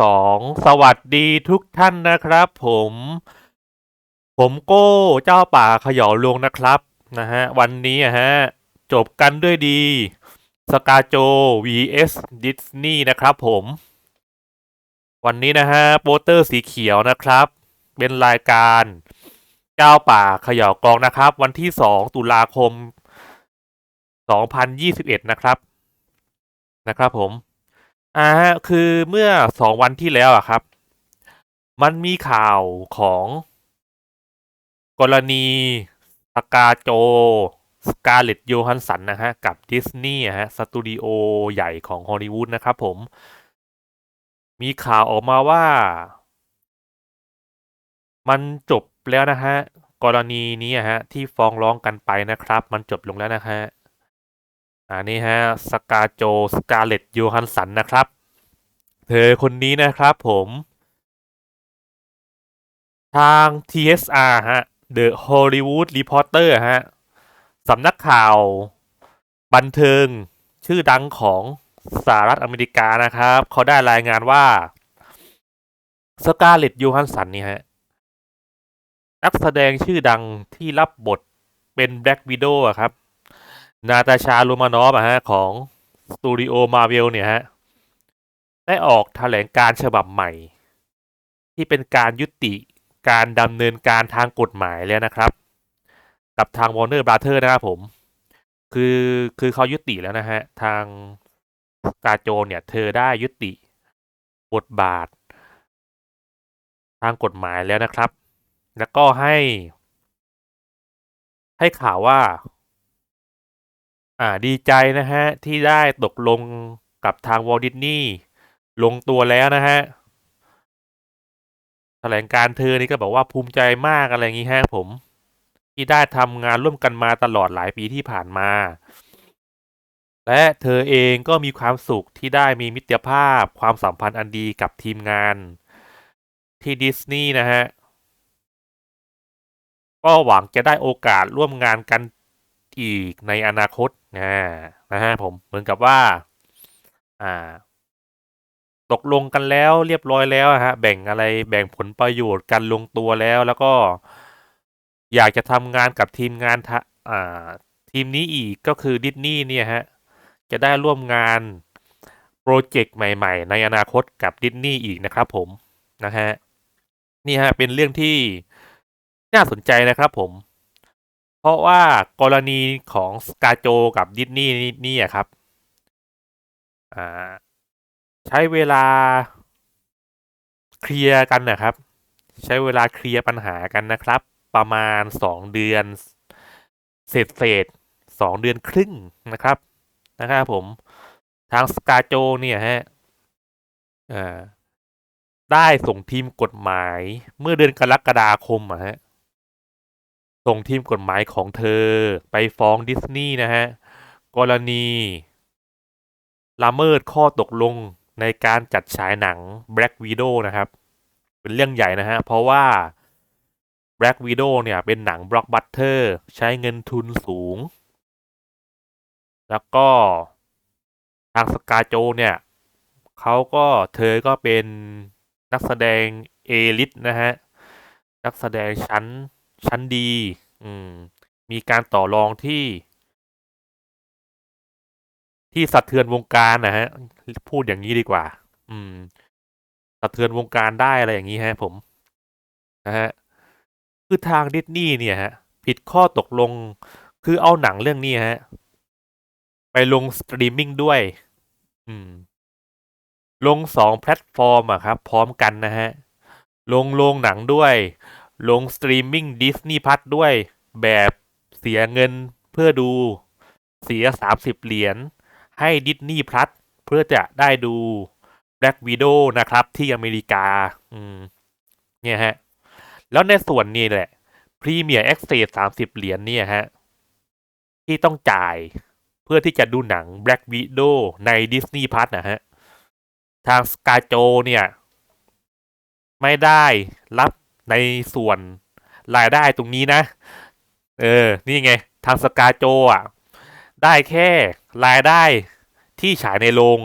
สองสวัสดีทุกท่านนะครับ ผม ผมโก้เจ้าป่าขยอลวงนะครับนะฮะวันนี้อะฮะจบกันด้วยดี สกาโจ vs ดิสนีย์นะครับผม วันนี้นะฮะโปสเตอร์สีเขียวนะครับ เป็นรายการเจ้าป่าขย่ากองนะครับ วันที่สองตุลาคม 2021 นะครับนะครับผม อ่าฮะคือเมื่อสองวันที่แล้วอะครับ มันมีข่าวของ กรณีสกาโจ สกาเลตโยฮันสันนะฮะ กับดิสนีย์ฮะ สตูดิโอใหญ่ของฮอลลีวูดนะครับผม มีข่าวออกมาว่า มันจบแล้วนะฮะ กรณีนี้ฮะ ที่ฟ้องร้องกันไปนะครับ มันจบลงแล้วนะฮะ อันนี้ฮะสกาโจสกาเลตโยฮันสันนะครับ เธอคนนี้นะครับผม ทาง TSR ฮะ The Hollywood Reporter ฮะสำนักข่าวบันเทิงชื่อดังของสหรัฐอเมริกานะครับ เขาได้รายงานว่าสกาเลตยูฮันสันนี่ฮะนักแสดงชื่อดังที่รับบทเป็นแบล็กวิดโอครับ นาตาชาลูมานอฟอะฮะของสตูดิโอมาเวลเนี่ยฮะ ได้ออกแถลงการฉบับใหม่ ที่เป็นการยุติการดำเนินการทางกฎหมายแล้วนะครับ กับทาง Warner Brother นะครับผม คือคือเขายุติแล้วนะฮะ ทางกาโจเนี่ย เธอได้ยุติบทบาท ทางกฎหมายแล้วนะครับ แล้วก็ให้ ให้ข่าวว่า อ่าดีใจนะฮะ ที่ได้ตกลงกับทางวอลดิสนีย์ลงตัวแล้วนะฮะแถลงการเธอนี่ก็บอกว่าภูมิใจมากอะไรอย่างนี้ฮะผม ที่ได้ทำงานร่วมกันมาตลอดหลายปีที่ผ่านมา และเธอเองก็มีความสุขที่ได้มีมิตรภาพความสัมพันธ์อันดีกับทีมงาน ที่ดิสนีย์นะฮะ ก็หวังจะได้โอกาสร่วมงานกันอีกในอนาคต นะนะฮะผมเหมือนกับว่า อ่า ตกลงกันแล้วเรียบร้อยแล้วฮะ แบ่งอะไรแบ่งผลประโยชน์กันลงตัวแล้ว แล้วก็ อยากจะทำงานกับทีมงานทะอ่า ทีมนี้อีกก็คือดิสนีย์เนี่ยฮะ จะได้ร่วมงานโปรเจกต์ใหม่ ๆ ในอนาคตกับดิสนีย์อีกนะครับผมนะฮะนี่ฮะเป็นเรื่องที่น่าสนใจนะครับผม เพราะว่ากรณีของสกาโจกับดิสนีย์นี่ครับอ่าใช้เวลาเคลียร์กันนะครับ ใช้เวลาเคลียร์ปัญหากันนะครับ ประมาณสองเดือนเศษเศษสองเดือนครึ่งนะครับนะครับผมทางสกาโจเนี่ยฮะได้ส่งทีมกฎหมายเมื่อเดือนกรกฎาคมอะฮะ ส่งทีมกฎหมายของเธอไปฟ้องดิสนีย์นะฮะ กรณีละเมิดข้อตกลงในการจัดฉายหนัง Black Widow นะครับ เป็นเรื่องใหญ่นะฮะ เพราะว่า Black Widow เนี่ย เป็นหนังบล็อกบัตเตอร์ใช้เงินทุนสูง แล้วก็ทางสกาโจเนี่ยเขาก็เธอก็เป็นนักแสดงเอลิทนะฮะ นักแสดงชั้น ชั้นดีอืมมีการต่อรองที่ ที่สะเทือนวงการนะฮะ พูดอย่างนี้ดีกว่า อืมสะเทือนวงการได้อะไรอย่างนี้ฮะ ผม นะฮะ คือทางดิสนีย์เนี่ยฮะ ผิดข้อตกลง คือเอาหนังเรื่องนี้ฮะ ไปลงสตรีมมิ่งด้วย อืม ลงสองแพลตฟอร์มอะครับ พร้อมกันนะฮะ ลงโรงหนังด้วย ลงสตรีมมิ่งดิสนีย์พัทด้วยแบบเสียเงินเพื่อดูเสียสามสิบเหรียญให้ดิสนีย์พัสเพื่อจะได้ดู Black Widow นะครับที่อเมริกา อืม เนี่ยฮะ แล้วในส่วนนี้แหละพรีเมียร์ c อ s เ s สามสิบเหรียญเนี่ยฮะ ที่ต้องจ่ายเพื่อที่จะดูหนัง Black Widow ใน Disney Plus นะฮะ ทางสกาโจเนี่ย ไม่ได้รับ ในส่วนรายได้ตรงนี้นะ เออ นี่ไง ทางสกาโจอะ ได้แค่รายได้ที่ฉายในโรง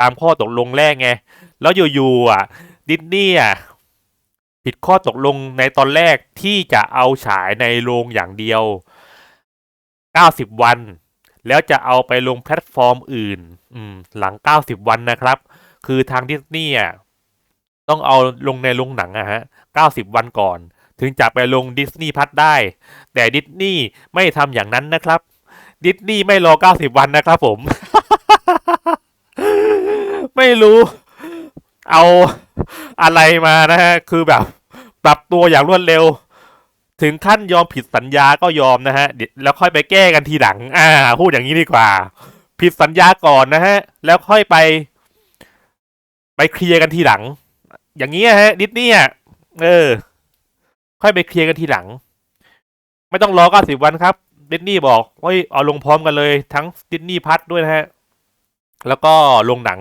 ตามข้อตกลงแรกไง แล้วอยู่ๆอะ ดิสนีย์อะ ผิดข้อตกลงในตอนแรกที่จะเอาฉายในโรงอย่างเดียว 90 วัน แล้วจะเอาไปลงแพลตฟอร์มอื่น อืม หลัง 90 วันนะครับ คือทางดิสนีย์อะ ต้องเอาลงในโรงหนังอะฮะ 90 วันก่อน ถึงจะไปลงดิสนีย์พัทได้ แต่ดิสนีย์ไม่ทำอย่างนั้นนะครับ ดิสนีย์ไม่รอ 90 วันนะครับผม ไม่รู้ เอาอะไรมานะฮะ คือแบบ ปรับตัวอย่างรวดเร็ว ถึงขั้นยอมผิดสัญญาก็ยอมนะฮะ แล้วค่อยไปแก้กันทีหลัง อ่า พูดอย่างนี้ดีกว่า ผิดสัญญาก่อนนะฮะ แล้วค่อยไป ไปเคลียร์กันทีหลัง อย่างนี้ฮะ ดิสนีย์ เออ ค่อยไปเคลียร์กันทีหลัง ไม่ต้องรอเก้าสิบวันครับดิสนีย์บอกเฮ้ยเอาลงพร้อมกันเลยทั้งดิสนีย์พัทด้วยนะฮะ แล้วก็ลงหนัง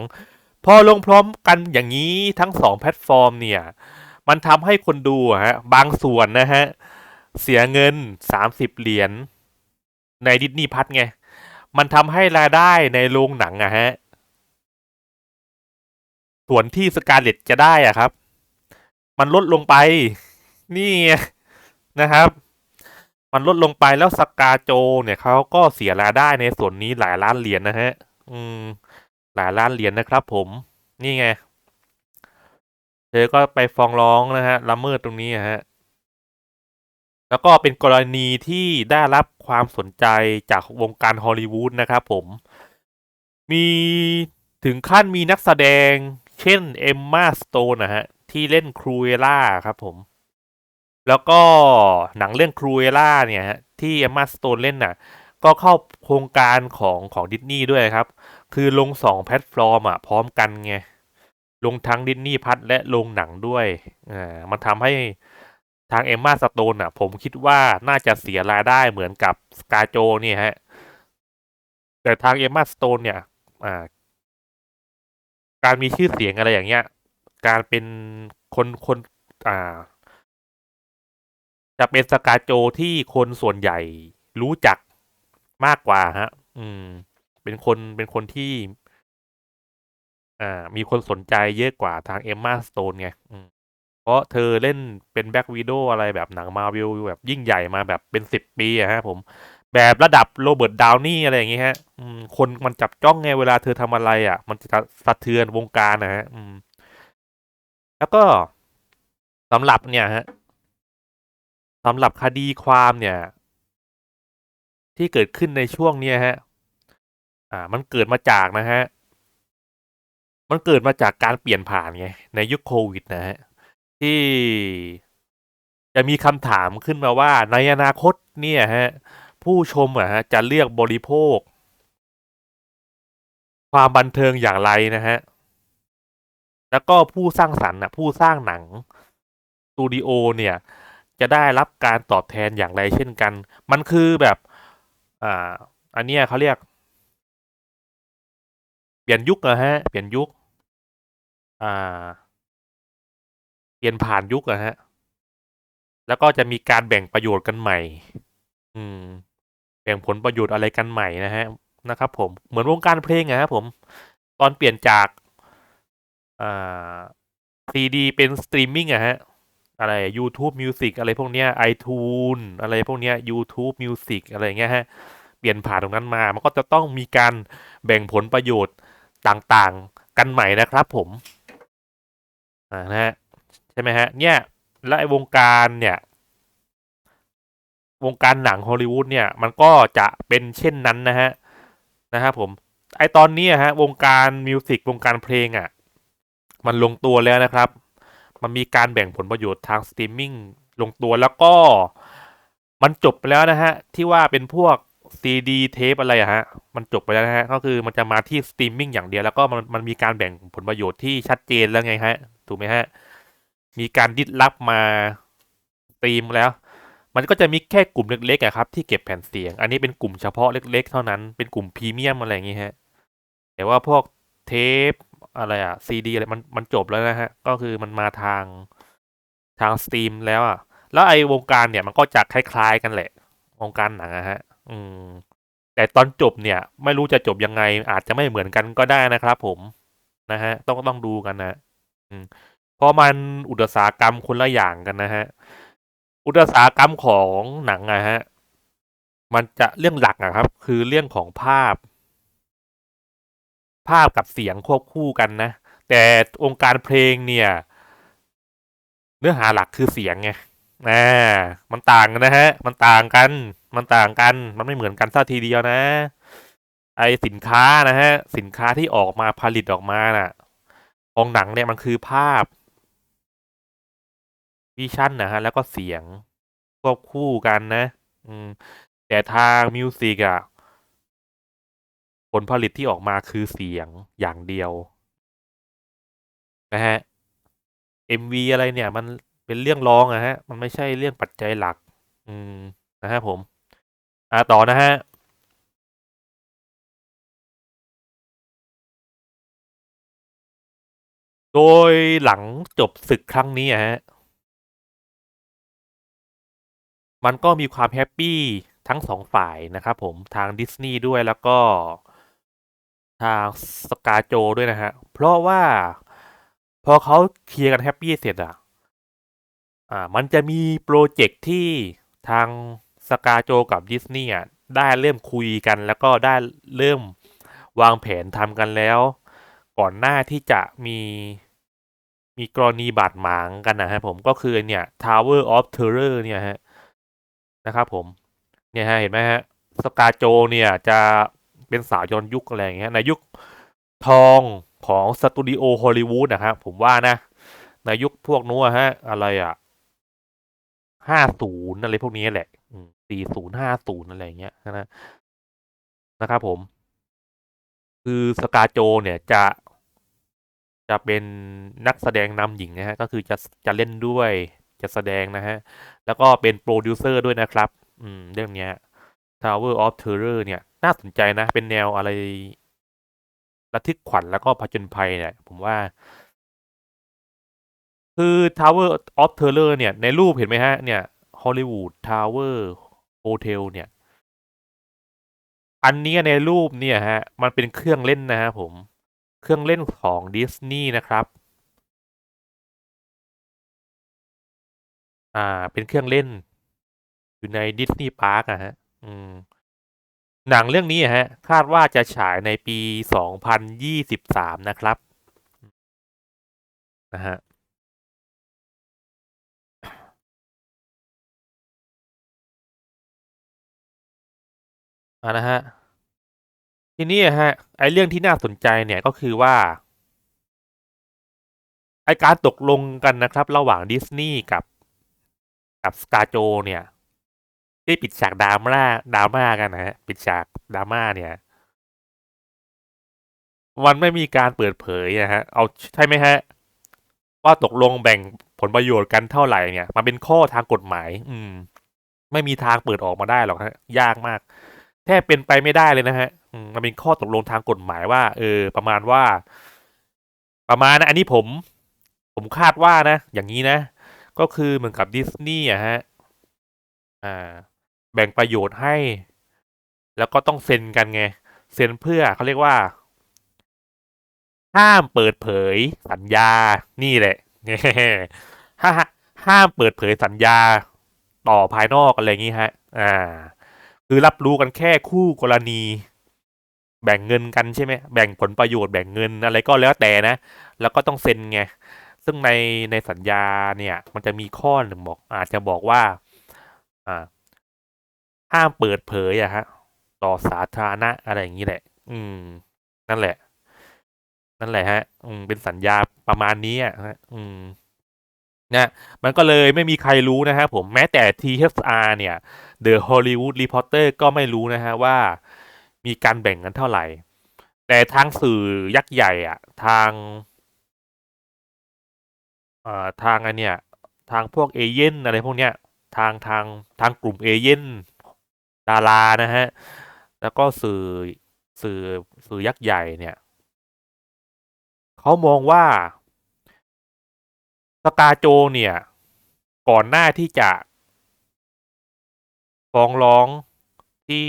พอลงพร้อมกันอย่างนี้ทั้งสองแพลตฟอร์มเนี่ย มันทำให้คนดูอะฮะ บางส่วนนะฮะ เสียเงินสามสิบเหรียญในดิสนีย์พัทไง มันทำให้รายได้ในโรงหนังอะฮะ ส่วนที่สการเลตจะได้อะครับ มันลดลงไป นี่นะครับ มันลดลงไปแล้วสกาโจเนี่ยเขาก็เสียรายได้ในส่วนนี้หลายล้านเหรียญนะฮะ อืม หลายล้านเหรียญนะครับ ผม นี่ไง เธอก็ไปฟ้องร้องนะฮะละเมิดตรงนี้ะฮะ แล้วก็เป็นกรณีที่ได้รับความสนใจจากวงการฮอลลีวูดนะครับ ผม มีถึงขั้นมีนักแสดง เช่นเอมมาสโตนนะฮะ ที่เล่นครูเอล่าครับผม แล้วก็หนังเรื่องครูเอล่าเนี่ยฮะที่เอมมาสโตนเล่นน่ะ ก็เข้าโครงการของของดิสนีย์ด้วยครับ คือลงสองแพลตฟอร์มอะพร้อมกันไง ลงทั้งดิสนีย์พัทและลงหนังด้วยอ่ามันทำให้ทางเอมมาสโตนอะ ผมคิดว่าน่าจะเสียรายได้เหมือนกับสกาโจเนี่ยฮะ แต่ทางเอมมาสโตนเนี่ย อ่า การมีชื่อเสียงอะไรอย่างเงี้ย การเป็นคนคนอ่า จะเป็นสกาโจที่คนส่วนใหญ่รู้จักมากกว่าฮะ อืม เป็นคนเป็นคนที่ อ่า มีคนสนใจเยอะกว่าทางเอมมาสโตนไงเพราะเธอเล่นเป็นแบ็กวีโดอะไรแบบหนังมาวิลแบบยิ่งใหญ่มาแบบเป็นสิบปีอะฮะผม แบบระดับโรเบิร์ตดาวนี่อะไรอย่างงี้ฮะ อืม คนมันจับจ้องไงเวลาเธอทำอะไรอะ มันจะสะเทือนวงการนะฮะ อืม แล้วก็สำหรับเนี่ยฮะสำหรับคดีความเนี่ย ที่เกิดขึ้นในช่วงเนี้ยฮะ อ่า มันเกิดมาจากนะฮะ มันเกิดมาจากการเปลี่ยนผ่านไงในยุคโควิดนะฮะที่จะมีคำถามขึ้นมาว่าในอนาคตเนี่ยฮะ ผู้ชมอะฮะจะเลือกบริโภค ความบันเทิงอย่างไรนะฮะ แล้วก็ผู้สร้างสรรค์นะผู้สร้างหนังสตูดิโอเนี่ยจะได้รับการตอบแทนอย่างไรเช่นกัน มันคือแบบอ่าอันเนี้ยเขาเรียก เปลี่ยนยุคอะฮะ เปลี่ยนยุค อ่า เปลี่ยนผ่านยุคอะฮะ แล้วก็จะมีการแบ่งประโยชน์กันใหม่ อืม แบ่งผลประโยชน์อะไรกันใหม่นะฮะ นะครับผม เหมือนวงการเพลงอะครับผม ตอนเปลี่ยนจาก อ่าซีดีเป็นสตรีมมิ่งอะฮะ อะไร YouTube Music อะไรพวกเนี้ย iTunes อะไรพวกเนี้ย YouTube Music อะไรเงี้ยฮะ เปลี่ยนผ่านตรงนั้นมา มันก็จะต้องมีการแบ่งผลประโยชน์ต่างๆ กันใหม่นะครับผมอ่านะฮะ ใช่ไหมฮะ เนี่ย และไอ้วงการเนี่ย วงการหนังฮอลลีวูดเนี่ย มันก็จะเป็นเช่นนั้นนะฮะ นะครับผม ไอตอนนี้ฮะ วงการมิวสิกวงการเพลงอะ่ะ มันลงตัวแล้วนะครับ มันมีการแบ่งผลประโยชน์ทางสตรีมมิ่งลงตัวแล้วก็มันจบไปแล้วนะฮะ ที่ว่าเป็นพวกซีดีเทปอะไรอะฮะ มันจบไปแล้วนะฮะ ก็คือมันจะมาที่สตรีมมิ่งอย่างเดียว แล้วก็มันมันมีการแบ่งผลประโยชน์ที่ชัดเจนแล้วไงฮะ ถูกไหมฮะ มีการดิดลับมาสตรีมแล้ว มันก็จะมีแค่กลุ่มเล็กๆอะครับที่เก็บแผ่นเสียง อันนี้เป็นกลุ่มเฉพาะเล็ก ๆ เท่านั้น เป็นกลุ่มพรีเมียมอะไรอย่างงี้ฮะ แต่ว่าพวกเทป อะไรอะซีดีอะไรมันมันจบแล้วนะฮะ ก็คือมันมาทางทางสตรีมแล้วอะแล้วไอ้วงการเนี่ยมันก็จะคล้ายๆกันแหละ วงการหนังอะฮะ อืม แต่ตอนจบเนี่ย ไม่รู้จะจบยังไง อาจจะไม่เหมือนกันก็ได้นะครับผมนะฮะ ต้องต้องดูกันนะอืมเพราะมันอุตสาหกรรมคนละอย่างกันนะฮะ อุตสาหกรรมของหนังอะฮะ มันจะเรื่องหลักอะครับ คือเรื่องของภาพ ภาพกับเสียงควบคู่กันนะ แต่องค์การเพลงเนี่ย เนื้อหาหลักคือเสียงไงอ่ามันต่างกันนะฮะ มันต่างกัน มันต่างกัน มันไม่เหมือนกันซะทีเดียวนะ ไอสินค้านะฮะ สินค้าที่ออกมาผลิตออกมาน่ะ ของหนังเนี่ยมันคือภาพวิชั่นนะฮะ แล้วก็เสียงควบคู่กันนะ อืม แต่ทางมิวสิกอะ ลผลิตที่ออกมาคือเสียงอย่างเดียวนะฮะ MV อะไรเนี่ย มันเป็นเรื่องร้องอะฮะ มันไม่ใช่เรื่องปัจจัยหลัก อืมนะฮะผม อ่าต่อนะฮะโดยหลังจบศึกครั้งนี้อะฮะ มันก็มีความแฮปปี้ทั้งสองฝ่ายนะครับผมทางดิสนีย์ด้วยแล้วก็ ทางสกาโจด้วยนะฮะ เพราะว่าพอเขาเคลียร์กันแฮปปี้เสร็จอะ อ่า มันจะมีโปรเจกต์ที่ทางสกาโจกับดิสนีย์อะได้เริ่มคุยกันแล้วก็ได้เริ่มวางแผนทำกันแล้ว ก่อนหน้าที่จะมีมีกรณีบาดหมางกันนะฮะผมก็คือเนี่ย Tower of Terror เนี่ยฮะนะครับผม เนี่ยฮะเห็นไหมฮะสกาโจเนี่ยจะ เป็นสาวย้อนยุคอะไรอย่างเงี้ยในยุคทองของสตูดิโอฮอลลีวูดนะครับ ผมว่านะ ในยุคพวกนู้นฮะ อะไรอะห้าศูนย์อะไรพวกนี้แหละสี่ศูนย์ห้าศูนย์อะไรอย่างเงี้ยนะนะครับผม คือสกาโจเนี่ยจะจะเป็นนักแสดงนำหญิงนะฮะ ก็คือจะจะเล่นด้วยจะแสดงนะฮะ แล้วก็เป็นโปรดิวเซอร์ด้วยนะครับ อืม เรื่องเนี้ย Tower of Terror เนี่ย น่าสนใจนะ เป็นแนวอะไรระทึกขวัญแล้วก็ผจญภัยเนี่ย ผมว่า คือ Tower of Terror เนี่ย ในรูปเห็นไหมฮะ เนี่ย Hollywood Tower Hotel เนี่ย อันนี้ในรูปเนี่ยฮะ มันเป็นเครื่องเล่นนะฮะผม เครื่องเล่นของดิสนีย์นะครับอ่า เป็นเครื่องเล่น อยู่ในดิสนีย์พาร์คอะฮะ อืม หนังเรื่องนี้ฮะคาดว่าจะฉายในปี 2023 นะครับนะฮะอ่านะฮะทีนี้ฮะไอเรื่องที่น่าสนใจเนี่ยก็คือว่าไอการตกลงกันนะครับ ระหว่างดิสนีย์กับกับสกาโจเนี่ย ที่ปิดฉากดราม่าดราม่ากันนะฮะปิดฉากดราม่าเนี่ย มันไม่มีการเปิดเผยนะฮะ เอาใช่ไหมฮะ ว่าตกลงแบ่งผลประโยชน์กันเท่าไหร่เนี่ยมันเป็นข้อทางกฎหมาย อืม ไม่มีทางเปิดออกมาได้หรอกฮะ ยากมาก แทบเป็นไปไม่ได้เลยนะฮะมันเป็นข้อตกลงทางกฎหมายว่า เออ ประมาณว่า ประมาณนะอันนี้ผม ผมคาดว่านะอย่างนี้นะก็คือเหมือนกับดิสนีย์อะฮะ อ่า แบ่งประโยชน์ให้ แล้วก็ต้องเซ็นกันไง เซ็นเพื่อเขาเรียกว่า ห้ามเปิดเผยสัญญา นี่แหละห้าห้ามเปิดเผยสัญญาต่อภายนอกอะไรอย่างนี้ฮะ อ่า คือรับรู้กันแค่คู่กรณี แบ่งเงินกันใช่ไหม แบ่งผลประโยชน์แบ่งเงินอะไรก็แล้วแต่นะ แล้วก็ต้องเซ็นไง ซึ่งในในสัญญาเนี่ย มันจะมีข้อหนึ่งบอก อาจจะบอกว่า อ่า ห้ามเปิดเผยอะฮะ ต่อสาธารณะอะไรอย่างนี้แหละ อืม นั่นแหละ นั่นแหละฮะ อืม เป็นสัญญาประมาณนี้อะฮะอืมนะมันก็เลยไม่มีใครรู้นะฮะผมแม้แต่ THR เนี่ย The Hollywood Reporter ก็ไม่รู้นะฮะว่ามีการแบ่งกันเท่าไหร่ แต่ทางสื่อยักษ์ใหญ่อะทาง เอ่อทางอันเนี้ยทางพวกเอเย่นอะไรพวกเนี้ย ทางทางทางกลุ่มเอเย่น ดารานะฮะ แล้วก็สื่อสื่อสื่อยักษ์ใหญ่เนี่ยเขามองว่าสกาโจเนี่ย ก่อนหน้าที่จะฟ้องร้องที่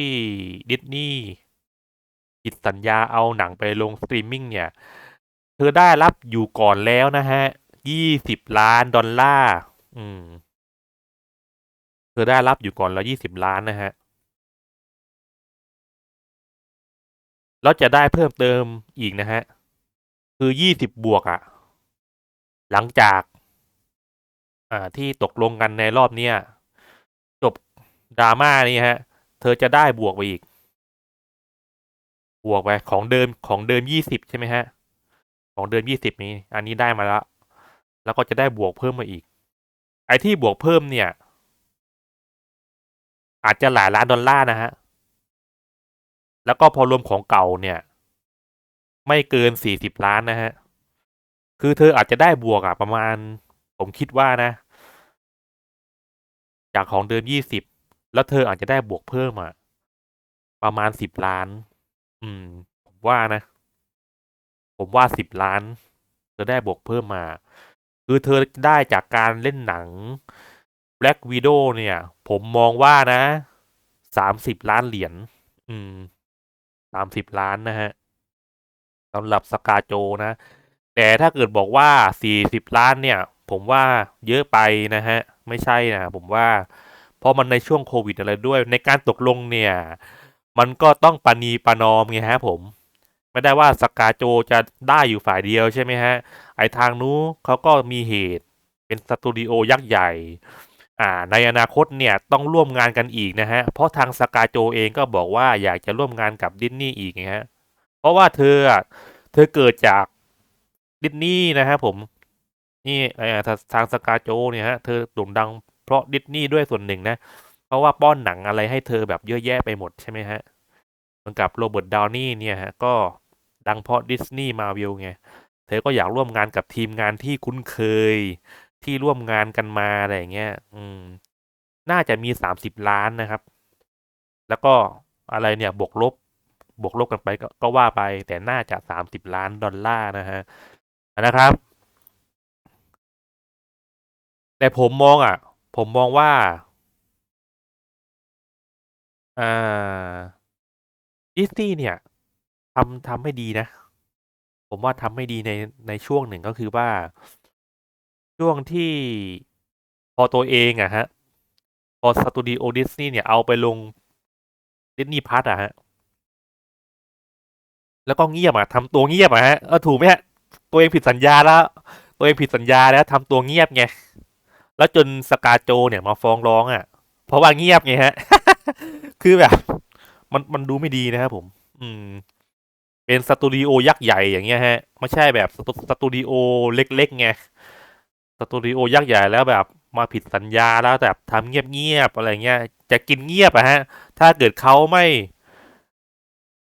ดิสนีย์ผิดสัญญาเอาหนังไปลงสตรีมมิ่งเนี่ย เธอได้รับอยู่ก่อนแล้วนะฮะยี่สิบล้านดอลลาร์ อืม เธอได้รับอยู่ก่อนแล้วยี่สิบล้านนะฮะ แล้วจะได้เพิ่มเติมอีกนะฮะ คือยี่สิบบวกอะ่ะหลังจาก อ่าที่ตกลงกันในรอบเนี้ยจบดราม่านี่ฮะ เธอจะได้บวกไปอีก บวกไปของเดิมของเดิมยี่สิบใช่ไหมฮะ ของเดิมยี่สิบนี้ อันนี้ได้มาแล้ว แล้วก็จะได้บวกเพิ่มมาอีก ไอ้ที่บวกเพิ่มเนี่ย อาจจะหลายล้านดอลลาร์นะฮะ แล้วก็พอรวมของเก่าเนี่ย ไม่เกินสี่สิบล้านนะฮะ คือเธออาจจะได้บวกอะประมาณ ผมคิดว่านะ จากของเดิมยี่สิบแล้วเธออาจจะได้บวกเพิ่มอะประมาณสิบล้าน อืม ผมว่านะ ผมว่าสิบล้าน เธอได้บวกเพิ่มมา คือเธอได้จากการเล่นหนัง Black Widow เนี่ย ผมมองว่านะสามสิบล้านเหรียญ อืมามสิบล้านนะฮะสำหรับสกาโจนะ แต่ถ้าเกิดบอกว่าสี่สิบล้านเนี่ย ผมว่าเยอะไปนะฮะ ไม่ใช่นะผมว่า เพราะมันในช่วงโควิดอะไรด้วย ในการตกลงเนี่ย มันก็ต้องปณีปนอมไงฮะผม ไม่ได้ว่าสกาโจจะได้อยู่ฝ่ายเดียวใช่ไหมฮะ ไอทางนู้นเขาก็มีเหตุเป็นสตูดิโอยักษ์ใหญ่ อ่าในอนาคตเนี่ยต้องร่วมงานกันอีกนะฮะ เพราะทางสกาโจเองก็บอกว่าอยากจะร่วมงานกับดิสนีย์อีกนะฮะ เพราะว่าเธอเธอเกิดจากดิสนีย์นะฮะผมนี่ทาทางสกาโจเนี่ยฮะเธอโด่งดังเพราะดิสนีย์ด้วยส่วนหนึ่งนะ เพราะว่าป้อนหนังอะไรให้เธอแบบเยอะแยะไปหมดใช่ไหมฮะเหมือนกับโรเบิร์ตดาวนี่เนี่ยฮะก็ดังเพราะดิสนีย์มาวิลไงเธอก็อยากร่วมงานกับทีมงานที่คุ้นเคย ที่ร่วมงานกันมาอะไรอย่างเงี้ย อืม น่าจะมีสามสิบล้านนะครับ แล้วก็อะไรเนี่ย บวกลบ บวกลบกันไปก็ก็ว่าไป แต่น่าจะสามสิบล้านดอลลาร์นะฮะนะครับ แต่ผมมองอะ ผมมองว่า อ่าดิสนีย์เนี่ยทำทำให้ดีนะ ผมว่าทำให้ดีในในช่วงหนึ่งก็คือว่า ช่วงที่พอตัวเองอะฮะ พอสตูดิโอดิสนีย์เนี่ยเอาไปลงดิสนีย์พัทอะฮะ แล้วก็เงียบอะทำตัวเงียบอะฮะเออถูกไหมฮะ ตัวเองผิดสัญญาแล้ว ตัวเองผิดสัญญาแล้วทำตัวเงียบไง แล้วจนสกาโจเนี่ยมาฟ้องร้องอะเพราะว่าเงียบไงฮะ คือแบบ มันมันดูไม่ดีนะครับผม อืมเป็นสตูดิโอยักษ์ใหญ่อย่างเงี้ยฮะ ไม่ใช่แบบสตูสตูดิโอเล็กๆไง สตูดิโอยักษ์ใหญ่แล้วแบบมาผิดสัญญาแล้วแบบทำเงียบๆอะไรเงี้ยจะกินเงียบอะฮะ ถ้าเกิดเขาไม่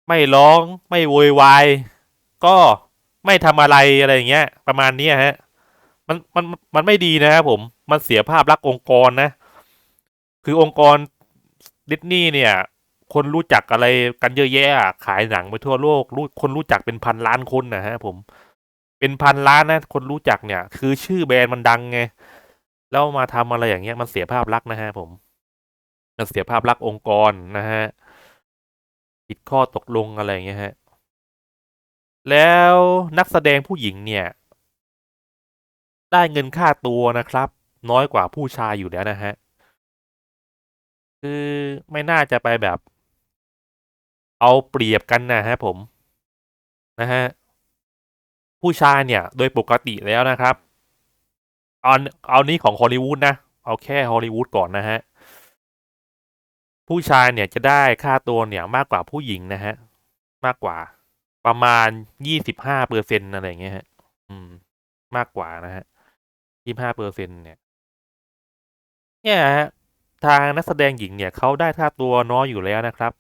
ไม่ร้อง ไม่โวยวายก็ไม่ทำอะไรอะไรเงี้ย ประมาณนี้ฮะ มันมันมันไม่ดีนะครับผมมันเสียภาพลักษณ์องค์กรนะ คือองค์กรดิสนีย์เนี่ย คนรู้จักอะไรกันเยอะแยะอะขายหนังไปทั่วโลกรู้คนรู้จักเป็นพันล้านคนนะฮะผม เป็นพันล้านนะ คนรู้จักเนี่ย คือชื่อแบรนด์มันดังไง แล้วมาทำอะไรอย่างเงี้ยมันเสียภาพลักษณ์นะฮะผม มันเสียภาพลักษณ์องค์กรนะฮะผิดข้อตกลงอะไรอย่างเงี้ยฮะ แล้วนักแสดงผู้หญิงเนี่ย ได้เงินค่าตัวนะครับ น้อยกว่าผู้ชายอยู่แล้วนะฮะ คือไม่น่าจะไปแบบ เอาเปรียบกันนะฮะผม นะฮะ ผู้ชายเนี่ยโดยปกติแล้วนะครับเอาเอานี้ของฮอลลีวูดนะ เอาแค่ฮอลลีวูดก่อนนะฮะ ผู้ชายเนี่ยจะได้ค่าตัวเนี่ยมากกว่าผู้หญิงนะฮะ มากกว่าประมาณยี่สิบห้าเปอร์เซ็นอะไรเงี้ยฮะ อืม มากกว่านะฮะยี่ห้าเปอร์เซ็นเนี่ย เนี่ยฮะทางนักแสดงหญิงเนี่ยเขาได้ค่าตัวน้อยอยู่แล้วนะครับ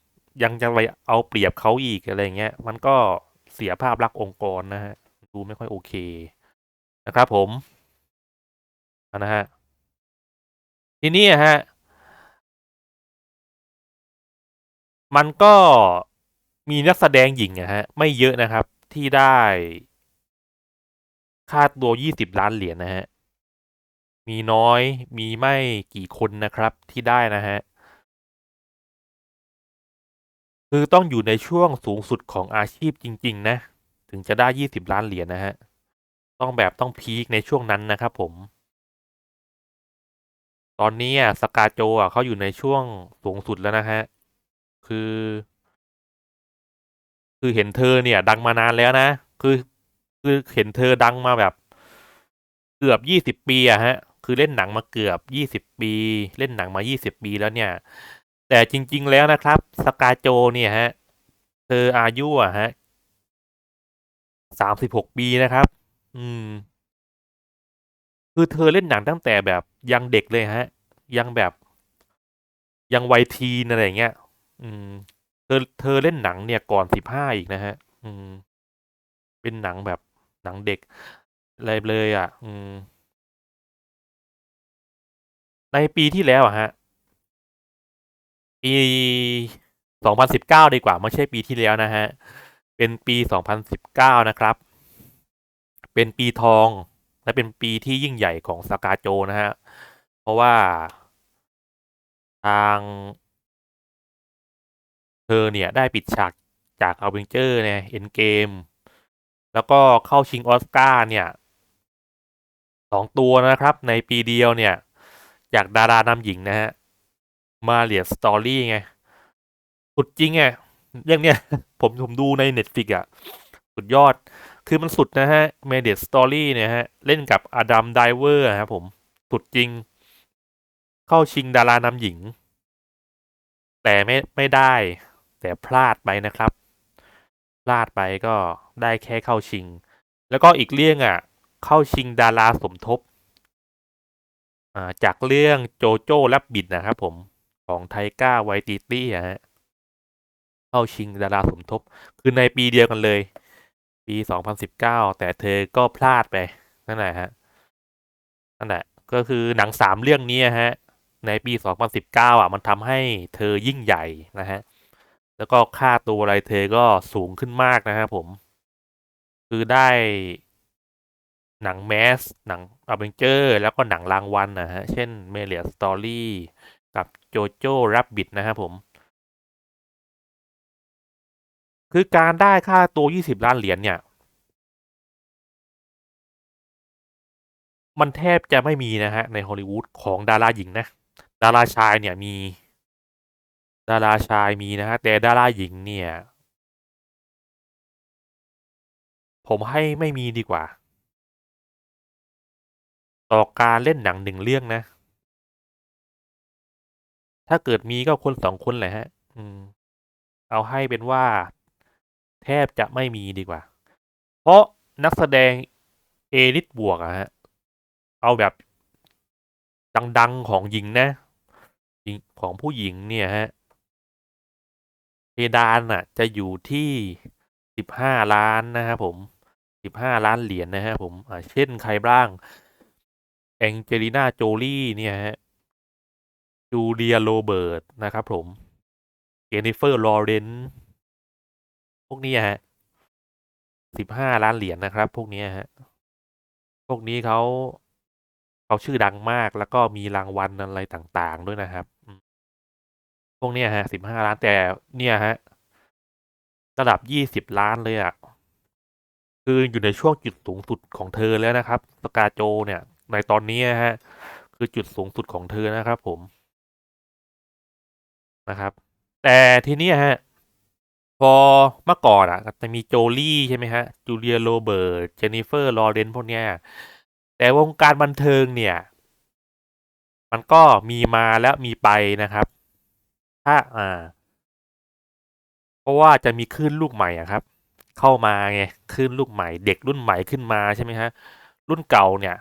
ยังจะไปเอาเปรียบเขาอีกอะไรเงี้ย มันก็เสียภาพลักษณ์องค์กรนะฮะ ดูไม่ค่อยโอเคนะครับผมนะฮะทีนี้ฮะมันก็มีนักแสดงหญิงอะฮะ ไม่เยอะนะครับที่ได้ค่าตัวยี่สิบล้านเหรียญนะฮะ มีน้อยมีไม่กี่คนนะครับที่ได้นะฮะ คือต้องอยู่ในช่วงสูงสุดของอาชีพจริง ๆ นะ ถึงจะได้ยี่สิบล้านเหรียญนะฮะ ต้องแบบต้องพีคในช่วงนั้นนะครับผม ตอนนี้อะสกาโจอะเขาอยู่ในช่วงสูงสุดแล้วนะฮะ คือ คือเห็นเธอเนี่ย ดังมานานแล้วนะ คือคือเห็นเธอดังมาแบบเกือบยี่สิบปีอะฮะ คือเล่นหนังมาเกือบยี่สิบปี เล่นหนังมายี่สิบปีแล้วเนี่ย แต่จริง ๆ แล้วนะครับ สกาโจเนี่ยฮะ เธออายุอะฮะ สามสิบหกปีนะครับ อืม คือเธอเล่นหนังตั้งแต่แบบยังเด็กเลยฮะ ยังแบบยังวัยทีนอะไรเงี้ย อืม เธอเธอเล่นหนังเนี่ยก่อนสิบห้าอีกนะฮะ อืม เป็นหนังแบบหนังเด็กอะไรเลยอะ อืม ในปีที่แล้วอะฮะ ปีสองพันสิบเก้าดีกว่า ไม่ใช่ปีที่แล้วนะฮะ เป็นปีสองพันสิบเก้านะครับ เป็นปีทอง และเป็นปีที่ยิ่งใหญ่ของสกาโจนะฮะ เพราะว่าทางเธอเนี่ยได้ปิดฉากจากอเวนเจอร์เนี่ยเอ็นเกม แล้วก็เข้าชิงออสการ์เนี่ยสองตัวนะครับในปีเดียวเนี่ย จากดารานำหญิงนะฮะ มาเรียสตอรี่ไง สุดจริงไง เรื่องเนี้ยผมผมดูในเน็ตฟิกอะ สุดยอด คือมันสุดนะฮะเมเดียสตอรี่เนี่ยฮะ เล่นกับอดัมไดเวอร์ครับผม สุดจริง เข้าชิงดารานำหญิง แต่ไม่ไม่ได้ แต่พลาดไปนะครับ พลาดไปก็ได้แค่เข้าชิง แล้วก็อีกเรื่องอะ เข้าชิงดาราสมทบอ่าจากเรื่องโจโจ้แลบบิดนะครับผมของไทก้าไวติตี้ฮะ เข้าชิงดาราสมทบ คือในปีเดียวกันเลย ปี 2019 แต่เธอก็พลาดไป นั่นแหละฮะ นั่นแหละ ก็คือหนังสามเรื่องนี้ฮะ ในปี 2019 อะ มันทำให้เธอยิ่งใหญ่นะฮะ แล้วก็ค่าตัวอะไรเธอก็สูงขึ้นมากนะครับผม คือได้หนังแมส หนังอเวนเจอร์ แล้วก็หนังรางวัลนะฮะ เช่นเมเลียสตอรี่กับโจโจ้รับบิดนะครับผม คือการได้ค่าตัว 20 ล้านเหรียญเนี่ย มันแทบจะไม่มีนะฮะ ในฮอลลีวูดของดาราหญิงนะ ดาราชายเนี่ยมี ดาราชายมีนะฮะ แต่ดาราหญิงเนี่ย ผมให้ไม่มีดีกว่า ต่อการเล่นหนังหนึ่งเรื่องนะ ถ้าเกิดมีก็คนสองคนแหละฮะ อืมเอาให้เป็นว่า แทบจะไม่มีดีกว่า เพราะนักแสดงเอลิทบวกอะฮะ เอาแบบดังๆของหญิงนะหญิงของผู้หญิงเนี่ยฮะเพดานอะจะอยู่ที่สิบห้าล้านนะครับผมสิบห้าล้านเหรียญนะฮะผมเช่นใครบ้าง แองเจลิน่าโจลี่เนี่ยฮะจูเลียโรเบิร์ตนะครับผมเจนนิเฟอร์ลอเรนซ์ วกนี้ฮะสิบห้าล้านเหรียญนะครับ พวกนี้ฮะ พวกนี้เขาเขาชื่อดังมากแล้วก็มีรางวัลอะไรต่างๆด้วยนะครับ พวกนี้ฮะสิบห้าล้านแต่เนี่ยฮะระดับยี่สิบล้านเลยอะ่ะ คืออยู่ในช่วงจุดสูงสุดของเธอแล้วนะครับ สกาโจเนี่ย ในตอนนี้ฮะ คือจุดสูงสุดของเธอนะครับ ผมนะครับ แต่ทีนี้ฮะ พอเมื่อก่อนอะจะมีโจลี่ใช่ไหมฮะ จูเลียโรเบิร์ต เจนนิเฟอร์ ลอเรนซ์พวกเนี้ย แต่วงการบันเทิงเนี่ย มันก็มีมาแล้วมีไปนะครับ ถ้าอ่า เพราะว่าจะมีคลื่นลูกใหม่อะครับ เข้ามาไงคลื่นลูกใหม่ เด็กรุ่นใหม่ขึ้นมาใช่ไหมฮะ รุ่นเก่าเนี่ย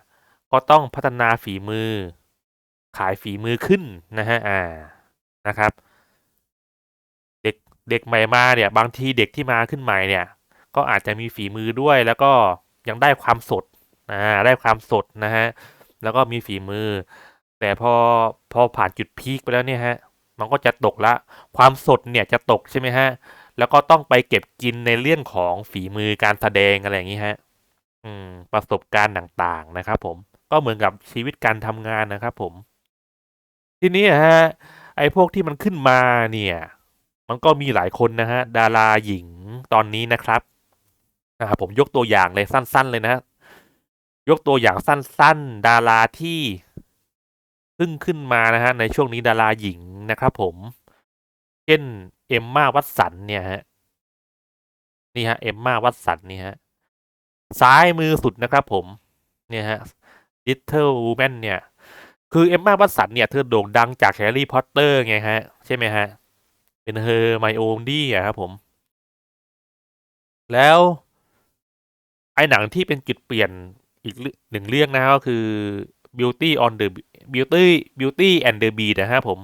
ก็ต้องพัฒนาฝีมือ ขายฝีมือขึ้นนะฮะ อ่า นะครับ เด็กใหม่มาเนี่ย บางทีเด็กที่มาขึ้นใหม่เนี่ย ก็อาจจะมีฝีมือด้วยแล้วก็ยังได้ความสดอ่าได้ความสดนะฮะแล้วก็มีฝีมือ แต่พอพอผ่านจุดพีคไปแล้วเนี่ยฮะมันก็จะตกละ ความสดเนี่ยจะตกใช่ไหมฮะแล้วก็ต้องไปเก็บกินในเรื่องของฝีมือการแสดงอะไรอย่างนี้ฮะอืมประสบการณ์ต่างๆนะครับ ผมก็เหมือนกับชีวิตการทำงานนะครับ ผม ทีนี้ฮะไอ้พวกที่มันขึ้นมาเนี่ย มันก็มีหลายคนนะฮะดาราหญิงตอนนี้นะครับนะครับผมยกตัวอย่างเลยสั้น ๆ เลยนะ ยกตัวอย่างสั้น ๆ ดาราที่พิ่งขึ้นมานะฮะในช่วงนี้ดาราหญิงนะครับผม เช่นเอมมาวัตสันเนี่ยฮะนี่ฮะเอมมาวัตสันนี่ฮะซ้ายมือสุดนะครับผม เนี่ยฮะ Little Woman เนี่ย คือเอมมาวัตสันเนี่ย เธอโด่งดังจากแฮร์รี่พอตเตอร์ไงฮะ ใช่ไหมฮะ เป็นเฮอร์ไมโอมดี้อะครับผม แล้วไอหนังที่เป็นจุดเปลี่ยนอีกหนึ่งเรื่องนะก็คือ Beauty on the Beauty Beauty and the Beast นะฮะผม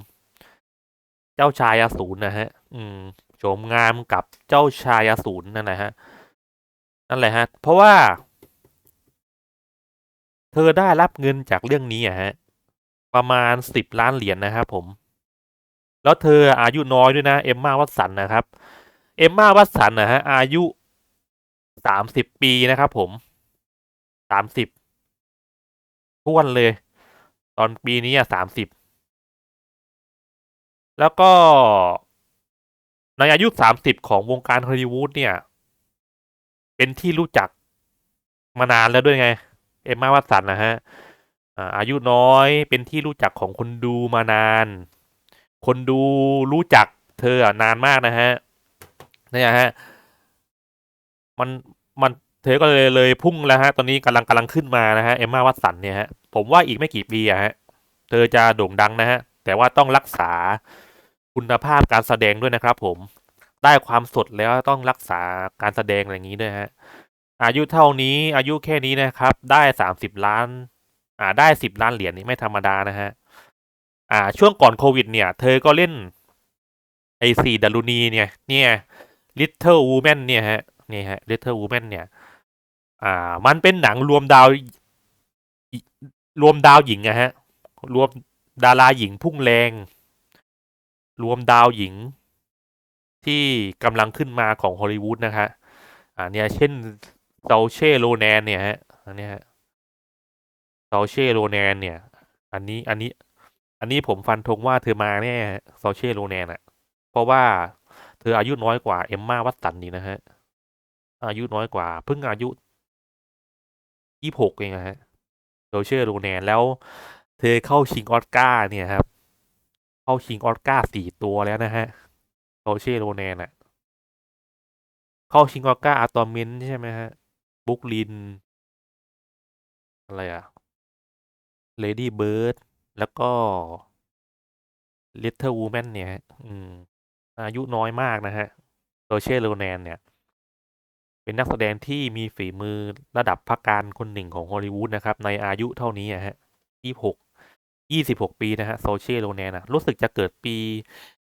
เจ้าชายอสูรนะฮะ อืมโฉมงามกับเจ้าชายอสูรนั่นแหละฮะ นั่นแหละฮะ เพราะว่า เธอได้รับเงินจากเรื่องนี้อะฮะ ประมาณสิบล้านเหรียญนะครับผม แล้วเธออายุน้อยด้วยนะ เอมมาวัตสันนะครับ เอมมาวัตสันนะฮะอายุสามสิบปีนะครับผมสามสิบท้วนเลย ตอนปีนี้อะสามสิบแล้วก็ในอายุสามสิบของวงการฮอลลีวูดเนี่ย เป็นที่รู้จักมานานแล้วด้วยไง เอมมาวัตสันนะฮะอายุน้อยเป็นที่รู้จักของคนดูมานาน คนดูรู้จักเธอนานมากนะฮะนี่ฮะ มันมันเธอก็เลยเลยพุ่งแล้วฮะ ตอนนี้กำลังกำลังขึ้นมานะฮะเอมมาวัตสันเนี่ยฮะผมว่าอีกไม่กี่ปีอะฮะ เธอจะโด่งดังนะฮะ แต่ว่าต้องรักษาคุณภาพการแสดงด้วยนะครับ ผม ได้ความสดแล้วต้องรักษาการแสดงอะไรอย่างนี้ด้วยฮะ อายุเท่านี้อายุแค่นี้นะครับ ได้สามสิบล้าน อ่าได้สิบล้านเหรียญนี่ไม่ธรรมดานะฮะ อ่า ช่วงก่อนโควิด เนี่ย เธอก็เล่น ไอซีดารุณีเนี่ย เนี่ย Little Woman เนี่ยฮะเนี่ยฮะ Little Woman เนี่ย อ่า มันเป็นหนังรวมดาว รวมดาวหญิงอะฮะ รวมดาราหญิงพุ่งแรง รวมดาวหญิง ที่กำลังขึ้นมาของฮอลลีวูดนะฮะอ่าเนี่ย เช่นเซาเช่โรแนนเนี่ยฮะอันนี้ฮะเซาเช่โรแนนเนี่ย อันนี้อันนี้ อันนี้ผมฟันธงว่าเธอมาแน่เซเช่โรแนนอะเพราะว่าเธออายุน้อยกว่าเอมมาวัตสันนี่นะฮะ อายุน้อยกว่าเพิ่งอายุยี่หกเองนะฮะโซเชียลโรแนนแล้วเธอเข้าชิงออสการ์เนี่ยครับ เข้าชิงออสการ์สี่ตัวแล้วนะฮะโซเชียลโรแนนอะเข้าชิงออสการ์อัตอมินใช่ไหมฮะบุ๊กลิน อะไรอะเลดี้เบิร์ด แล้วก็ Little Woman เนี่ยอืม อายุน้อยมากนะฮะโซเชียลโรแนนเนี่ย เป็นนักแสดงที่มีฝีมือระดับพักการคนหนึ่งของฮอลลีวูดนะครับ ในอายุเท่านี้ฮะยี่หกยี่สิบหกปีนะฮะโซเชียลโรแนนนะรู้สึกจะเกิดปี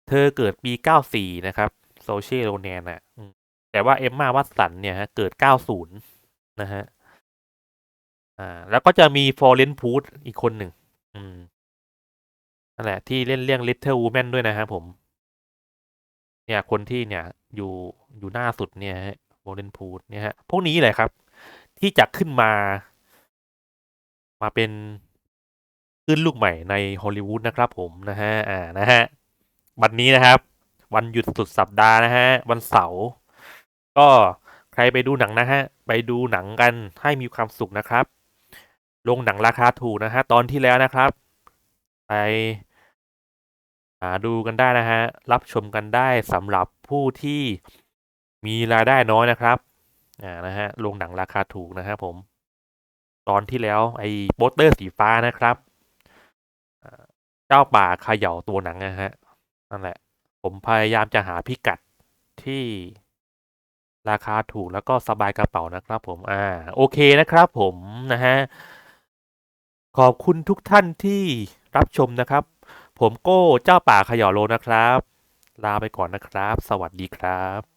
เธอเกิดปีเก้าสี่นะครับโซเชียลโรแนนอะแต่ว่าเอมมาวัตสันเนี่ยฮะเกิดเก้าศูนย์นะฮะอ่า แล้วก็จะมีฟอร์เรนพูดอีกคนหนึ่งอืม นั่นแหละที่เล่นเรื่อง Little Woman ด้วยนะครับผม เนี่ยคนที่เนี่ยอยู่อยู่หน้าสุดเนี่ยฮะโมเดนพูดเนี่ยฮะพวกนี้แหละครับ ที่จะขึ้นมา มาเป็นขึ้นลูกใหม่ในฮอลลีวูดนะครับผมนะฮะอ่านะฮะวันนี้นะครับ วันหยุดสุดสัปดาห์นะฮะ วันเสาร์ก็ใครไปดูหนังนะฮะ ไปดูหนังกันให้มีความสุขนะครับลงหนังราคาถูกนะฮะ ตอนที่แล้วนะครับ ไป หาดูกันได้นะฮะ รับชมกันได้สำหรับผู้ที่มีรายได้น้อยนะครับอ่านะฮะลงหนังราคาถูกนะครับผม ตอนที่แล้วไอ้โปสเตอร์สีฟ้านะครับเจ้าป่าเขย่าตัวหนังนะฮะนั่นแหละ ผมพยายามจะหาพิกัดที่ราคาถูกแล้วก็สบายกระเป๋านะครับผม อ่า โอเคนะครับผมนะฮะ ขอบคุณทุกท่านที่รับชมนะครับ ผมโก้เจ้าป่าขย่าโลนะครับ ลาไปก่อนนะครับ สวัสดีครับ